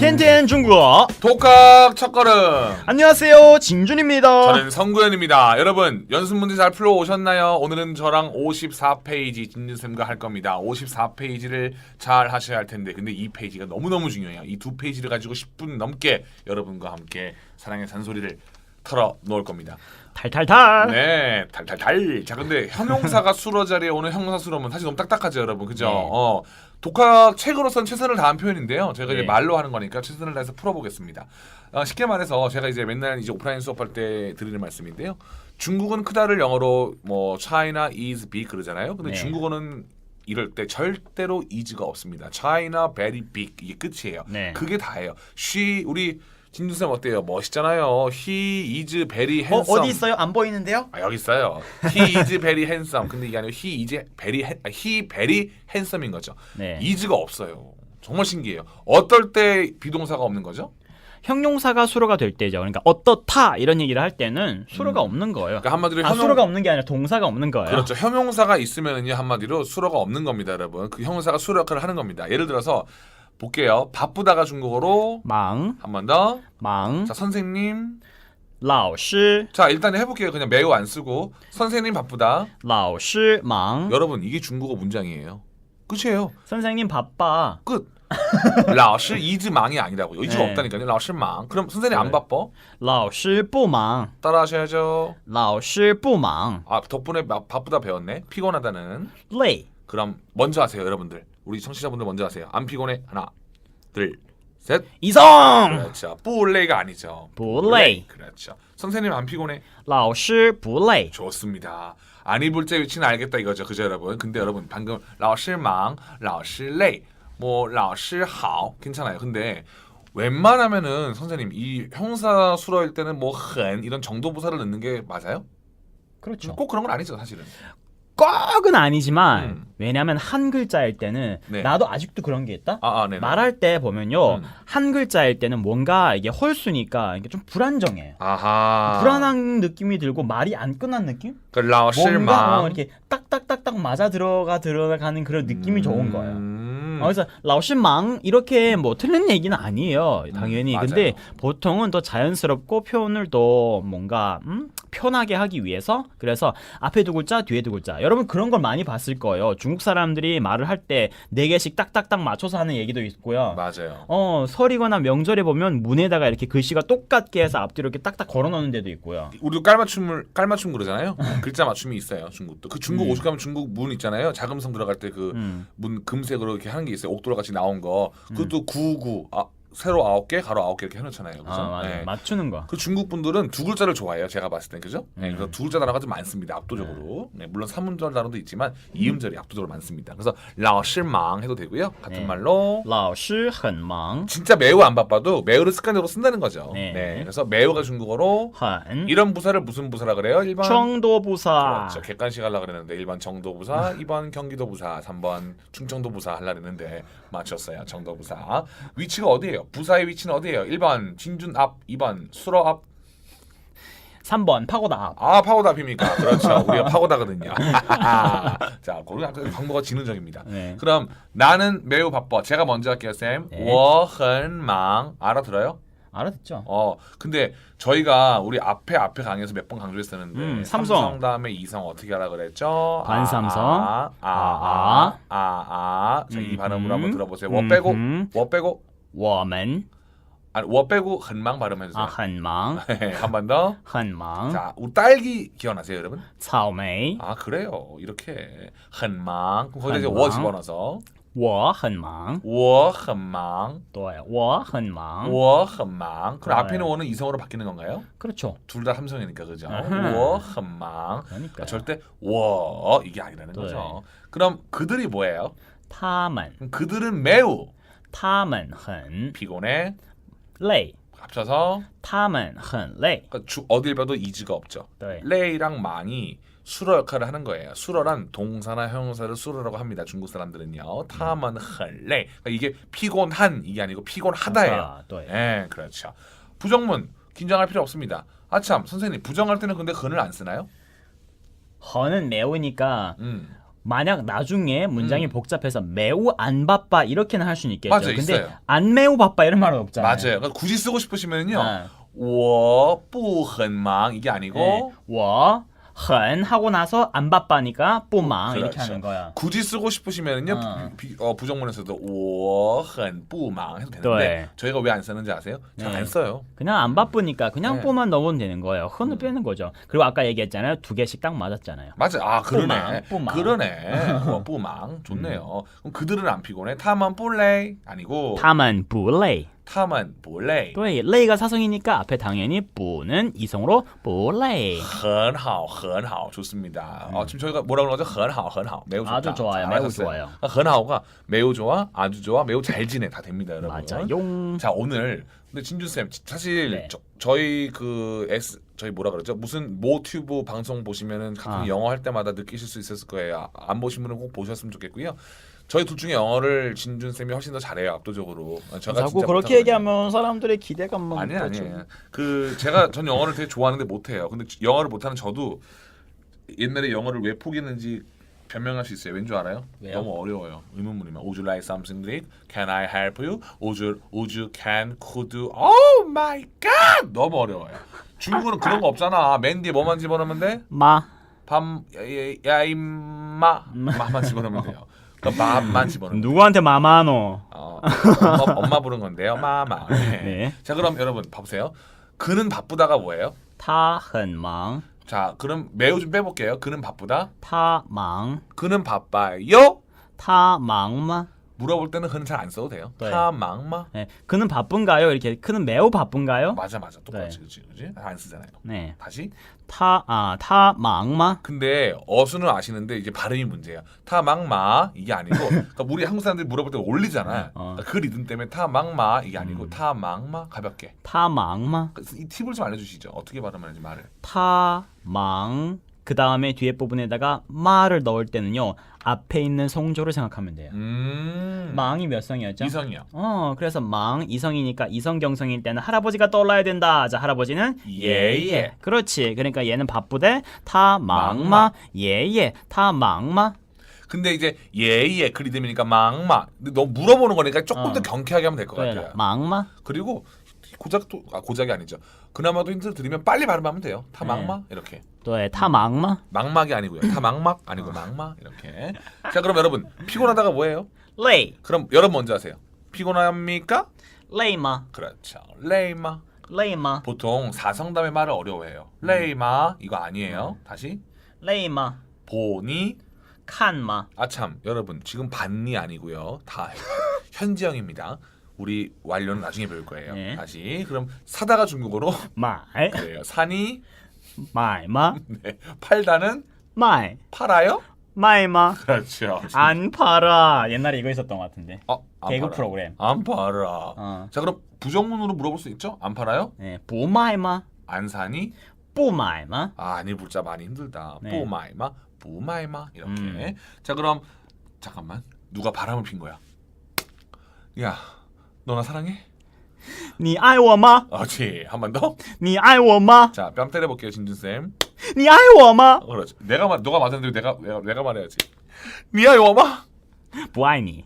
天天중국어. 독학 첫걸음. 안녕하세요. 진준입니다. 저는 성구현입니다. 여러분 연습 문제 잘 풀어오셨나요? 오늘은 저랑 54페이지 진주쌤과 할 겁니다. 54페이지를 잘 하셔야 할 텐데 근데 이 페이지가 너무너무 중요해요. 이 두 페이지를 가지고 10분 넘게 여러분과 함께 사랑의 잔소리를 털어 놓을 겁니다. 탈탈탈! 네 달달달 자 근데 형용사가 수로 자리에 오는 형용사 수로면 사실 너무 딱딱하죠 여러분. 그죠? 네. 어 독학 책으로선 최선을 다한 표현인데요. 제가 이제 네. 말로 하는 거니까 최선을 다해서 풀어보겠습니다. 어, 쉽게 말해서 제가 이제 맨날 이제 오프라인 수업할 때 드리는 말씀인데요. 중국은 크다를 영어로 뭐 China is big 그러잖아요. 근데 네. 중국어는 이럴 때 절대로 is가 없습니다. China very big. 이게 끝이에요. 네. 그게 다예요. She 우리 진두쌤 어때요 멋있잖아요 he is very 어, handsome 어 디 있어요? 안 보이는데요? 아, 여기 있어요. He is very handsome. 근데 이게 아니고 he is very 아, he very handsome인 거죠. 네. is가 없어요. 정말 신기해요. 어떨 때 비동사가 없는 거죠? 형용사가 수로가 될 때죠 그러니까 어떻다 이런 얘기를 할 때는 수로가 없는 거예요 그러니까 한마디로 아 형용 수로가 없는 게 아니라 동사가 없는 거예요 그렇죠. 형용사가 있으면은요 한마디로 수로가 없는 겁니다, 여러분. 그 형용사가 수로 역할을 하는 겁니다. 예를 들어서 볼게요. 바쁘다가 중국어로 망, 한 번 더. 망, 자 선생님. 老师, 자 일단 해볼게요. 그냥 매우 안 쓰고 선생님 바쁘다. 老师망, 여러분 이게 중국어 문장이에요. 끝이에요. 선생님 바빠, 끝. 老师 is 망이 아니라고요. 이즈가 네. 없다니까요. 老师망. 그럼 선생님 안 네. 바빠? 老师不忙, 따라하셔야죠. 老师不忙, 아 덕분에 마- 바쁘다 배웠네. 피곤하다는. 累, 그럼 먼저 하세요, 여러분들. 우리 청취자분들 먼저 하세요. 안 피곤해. 하나, 둘, 셋. 이성, 그렇죠. 뿌레이가 아니죠. 不累, 그렇죠. 선생님 안 피곤해. 老师不累, 좋습니다. 안 입을 때 위치는 알겠다 이거죠, 그죠 여러분? 근데 여러분 방금 老师忙,老师累, 뭐 老师好 괜찮아요. 근데 웬만하면은 선생님 이 형사 수로일 때는 뭐흔 이런 정도 부사를 넣는 게 맞아요? 그렇죠 꼭 그런 건 아니죠, 사실은. 꽉은 아니지만 음. 왜냐하면 한 글자일 때는 네. 나도 아직도 그런 게 있다. 아, 아, 네, 네. 말할 때 보면요 음. 한 글자일 때는 뭔가 이게 헐수니까 이게 좀 불안정해. 아하. 불안한 느낌이 들고 말이 안 끝난 느낌? 그 뭔가 어, 이렇게 딱딱딱딱 맞아 들어가 들어가는 그런 느낌이 좋은 거예요. 음. 어, 그래서 라오신망 이렇게 뭐 틀린 얘기는 아니에요 당연히 음, 근데 보통은 더 자연스럽고 표현을 더 뭔가 음? 편하게 하기 위해서 그래서 앞에 두 글자 뒤에 두 글자 여러분 그런 걸 많이 봤을 거예요 중국 사람들이 말을 할 때 네 개씩 딱딱딱 맞춰서 하는 얘기도 있고요 맞아요. 어 설이거나 명절에 보면 문에다가 이렇게 글씨가 똑같게 해서 앞뒤로 이렇게 딱딱 걸어 놓는 데도 있고요 우리도 깔맞춤을 깔맞춤 그러잖아요. 글자 맞춤이 있어요. 중국도. 그 중국 음. 오죽 가면 중국 문 있잖아요. 자금성 들어갈 때 그문 음. 금색으로 이렇게 하는 게 있어요. 옥도로 같이 나온 거. 그것도 구구 아, 세로 아홉 개, 가로 아홉 개 이렇게 해놓잖아요. 그죠? 아 맞아 네. 맞추는 거 그 중국 분들은 두 글자를 좋아해요. 제가 봤을 땐 그죠? 네, 음. 그래서 두 글자 단어가 좀 많습니다. 압도적으로. 네, 물론 삼음절 단어도 있지만 이음절이 압도적으로 많습니다. 그래서 老师忙 해도 되고요. 같은 네. 말로 老师很忙 진짜 매우 안 바빠도 매우를 습관적으로 쓴다는 거죠. 네. 네. 그래서 매우가 중국어로 很 이런 부사를 무슨 부사라 그래요? 1번 청도부사 그렇죠. 객관식 하려고 그랬는데 1번 정도부사, 2번 경기도부사, 3번 충청도부사 하려고 그랬는데 맞췄어요. 정도부사. 위치가 어디예요? 부사의 위치는 어디예요? 1번 진준 앞, 2번 수러 앞. 3번 파고다 앞. 아 파고다 앞입니까? 그렇죠. 우리가 파고다거든요. 자, 그런 방법은 지능적입니다. 네. 그럼 나는 매우 바빠. 제가 먼저 할게요, 쌤. 네. 워흔망 알아들어요? 알아듣죠. 어, 근데 저희가 우리 앞에 앞에 강의에서 몇 번 강조했었는데 음, 삼성. 삼성 다음에 이성 어떻게 하라 그랬죠? 반삼성. 아아아아아 아, 아, 아, 아, 아. 자, 이 발음으로 한번 들어보세요. 워 빼고 워 빼고 我们 아니, 워 빼고 흔망 발음해주세요. 아, 很忙 한 번 더. 很忙 자, 우리 딸기 기억나세요, 여러분? 草莓 아, 그래요. 이렇게 흔망. 그럼 거기다 이제 흔망. 워 집어넣어서 我很忙我很忙,对我很忙我很忙. 그럼 네. 앞에 있는 워는 이성으로 바뀌는 건가요? 그렇죠 둘 다 삼성이니까 그죠? 아하. 我很忙. 그러니까 절대 워 이게 아니라는 네. 거죠. 그럼 그들이 뭐예요? 他们 그럼 그들은 매우 他们很 피곤해. 累 합쳐서 他们很累 그러니까 주, 어딜 봐도 이즈가 없죠. 对 레이랑 망이 수로 역할을 하는 거예요. 수로란 동사나 형용사를 수로라고 합니다. 중국 사람들은요. 타만 흔레. 그러니까 이게 피곤한 이게 아니고 피곤하다예요. 아, 对 예, 그렇죠. 부정문 긴장할 필요 없습니다. 아참 선생님 부정할 때는 근데 근을 안 쓰나요? 很은 매우니까 음. 만약 나중에 문장이 음. 복잡해서 매우 안 바빠 이렇게는 할 수는 있겠죠. 맞아요, 근데 있어요. 안 매우 바빠 이런 말은 없잖아요. 맞아요. 그러니까 굳이 쓰고 싶으시면요. 네. 我不很忙 이게 아니고 네. 我 헌 하고 나서 안 바빠니까 뿌망 그렇죠. 이렇게 하는 거야. 굳이 쓰고 싶으시면은요 어. 어, 부정문에서도 워헌 뽀망 해도 되는데 네. 저희가 왜 안 쓰는지 아세요? 잘 안 네. 써요. 그냥 안 바쁘니까 그냥 네. 뿌만 넣으면 되는 거예요. 헌을 음. 빼는 거죠. 그리고 아까 얘기했잖아요. 두 개씩 딱 맞았잖아요. 맞아, 아 그러네, 뿌망, 그러네, 어, 뿌망 좋네요. 그럼 그들은 안 피곤해. 타만 뿔레 아니고 타만 불레이 타만 뿔레. 对, 레이가 사성이니까 앞에 당연히 부는 이성으로 不累.很好,很好 좋습니다. 어, 지금 저희가 뭐라고 그러죠? 很好,很好 매우 좋다. 아주 좋아요. 매우 잘하셨어요. 좋아요. 很好가 매우 좋아, 아주 좋아, 매우 잘 지내 다 됩니다, 여러분. 맞아요. 자 오늘 근데 진준 쌤 사실 네. 저, 희그 S 저희 뭐라 그러죠 무슨 모튜브 방송 보시면은 가끔 아. 영어 할 때마다 느끼실 수 있었을 거예요 아, 안 보신 분은 꼭 보셨으면 좋겠고요 저희 둘 중에 영어를 진준 쌤이 훨씬 더 잘해요 압도적으로 아, 제가 자꾸 진짜 그렇게 못하거든요. 얘기하면 사람들의 기대감만 아니. 아니 그 제가 전 영어를 되게 좋아하는데 못해요 근데 영어를 못하는 저도 옛날에 영어를 왜 포기했는지 변명할 수 있어요. 왠 줄 알아요? 왜요? 너무 어려워요. 의문문이면 Would you like something to eat? Can I help you? Would you, would you, can, could you? Oh my god! 너무 어려워요. 중국어는 그런 거 없잖아. 맨 뒤에 뭐만 집어넣으면 돼? 마. 밤, 야, 야, 임마. 마만 집어넣으면 돼요. 그러니까 마만 집어넣으면 돼요. 누구한테 마마노? 어, 엄마, 엄마 부른 건데요. 마마. 네. 네. 자, 그럼 여러분 봐보세요. 그는 바쁘다가 뭐예요? 他很忙. 자, 그럼 매우 좀 빼볼게요. 그는 바쁘다. 他忙. 그는 바빠요. 他忙吗? 물어볼 때는 흔은 잘 안 써도 돼요. 네. 타망마 네, 그는 바쁜가요? 이렇게 그는 매우 바쁜가요? 맞아 맞아 똑같이 네. 그지 그지 안 쓰잖아요. 네, 다시 타아 타망마 근데 어수는 아시는데 이제 발음이 문제야. 타망마 이게 아니고 그러니까 우리 한국 사람들이 물어볼 때 올리잖아. 어. 그러니까 그 리듬 때문에 타망마 이게 아니고 음. 타망마 가볍게. 타망마 그, 이 팁을 좀 알려주시죠. 어떻게 발음하는지 말을. 타망 그 다음에 뒤에 부분에다가 마를 넣을 때는요. 앞에 있는 송조를 생각하면 돼요. 음. 망이 몇 성이었죠? 이성이요. 어, 그래서 망 이성이니까 이성 경성일 때는 할아버지가 떠올라야 된다. 자, 할아버지는 예예. 그렇지. 그러니까 얘는 바쁘대. 타 망마. 예예. 타 망마. 근데 이제 예예 그 리듬이니까 망마. 근데 너무 물어보는 거니까 조금 어. 더 경쾌하게 하면 될 것. 같아요. 망마. 그리고 고작도 아 고작이 아니죠. 그나마도 힌트를 드리면 빨리 발음하면 돼요. 타 네. 망마 이렇게. 네, 타 망마. 망막이 아니고요. 타 망막 아니고 망마 이렇게. 자 그럼 여러분 피곤하다가 뭐예요? 레이. 그럼 여러분 먼저 하세요. 피곤합니까? 레이마. 그렇죠. 레이마. 레이마. 보통 사성담의 말을 어려워해요. 레이마 이거 아니에요. 다시 레이마. 보니 칸마. 아참 여러분 지금 반니 아니고요. 다 현지형입니다. 우리 완료는 나중에 배울 거예요. 네. 다시 그럼 사다가 중국어로 말. 그래요. 산이 마이마 네. 팔다는 마이 팔아요? 마이마 그렇죠. 안 팔아 옛날에 이거 있었던 것 같은데 어, 안 개그 팔아. 프로그램 안 팔아. 어. 자 그럼 부정문으로 물어볼 수 있죠? 안 팔아요? 네, 보마이마 안 사니? 보마이마 아, 니불자 많이 힘들다. 네. 뽀마이마, 뽀마이마 이렇게. 음. 자 그럼 잠깐만 누가 바람을 핀 거야? 야, 너나 사랑해? 你爱我吗? 어지 한 번 더. 你爱我吗? 자 뺨 때려 볼게요 진준 쌤. 你爱我吗? 그렇지. 내가 말 너가 맞았는데 내가 내가, 내가 말해야지. 니야 요마. 不爱你.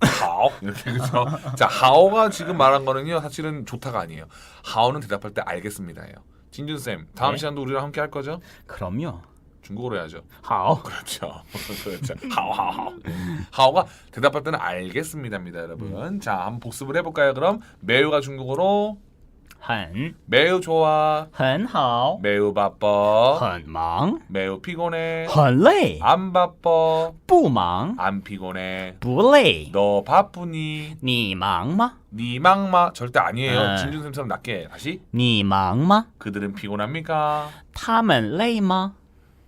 하오 이렇게 그죠. 자 하오가 지금 말한 거는요 사실은 좋다가 아니에요. 하오는 대답할 때 알겠습니다예요. 진준 쌤 다음 네. 시간도 우리랑 함께 할 거죠? 그럼요. 중국어로 해야죠. 好. 그렇죠. 그렇죠. 하오 하오. 하오가 대답할 때는 알겠습니다입니다, 여러분. 자, 한번 복습을 해볼까요? 그럼 매우가 중국어로 很 매우 좋아, 很好 매우 바빠, 很忙 매우 피곤해, 很累 안 바빠, 不忙 안 피곤해, 不累 너 바쁘니, 你忙吗 니 망마 절대 아니에요. 네. 진준쌤처럼 낮게 다시 你忙吗 그들은 피곤합니까? 他们累吗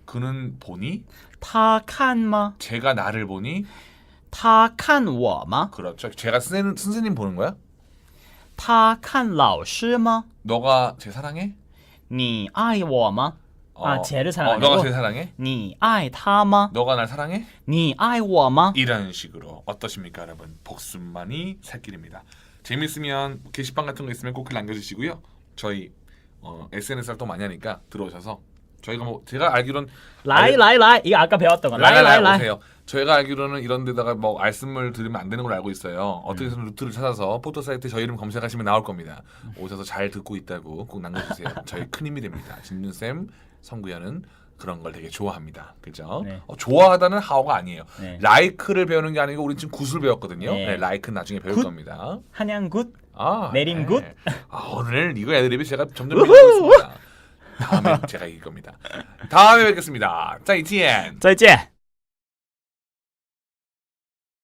그는 보니 他看吗 제가 나를 보니 他看我吗 그렇죠. 제가 선생님, 선생님 보는 거야? 他看老师吗 너가 제 사랑해? 你爱我吗 아, 쟤를 사랑 어, 아니고? 너가 제 사랑해? 你爱他吗 너가 날 사랑해? 你爱我吗 이런 식으로 어떠십니까 여러분 복습만이 살길입니다 재밌으면 게시판 같은 거 있으면 꼭 글 남겨주시고요 저희 어, SNS 활동 많이 하니까 들어오셔서 저희가 뭐 제가 알기론 라이 라이 라이 이거 아까 배웠던 거. 라이 라이 라이. 보세요. 저희가 알기로는 이런 데다가 뭐 말씀을 들으면 안 되는 걸 알고 있어요. 어떻게 해서 루트를 찾아서 포토 사이트 저희 이름 검색하시면 나올 겁니다. 오셔서 잘 듣고 있다고 꼭 남겨주세요. 저희 큰 힘이 됩니다. 진윤 쌤, 성구현은 그런 걸 되게 좋아합니다. 그죠? 네. 어, 좋아하다는 하오가 아니에요. 네. 라이크를 배우는 게 아니고 우리 지금 굿을 배웠거든요. 네. 네, 라이크는 나중에 배울 굿? 겁니다. 한양 굿. 아, 내림 굿? 아, 오늘 이거 애드립이 제가 점점 밀리고 있습니다. 다음에 제가 이길 겁니다. 다음에 뵙겠습니다. 자, 이티엔. 再见。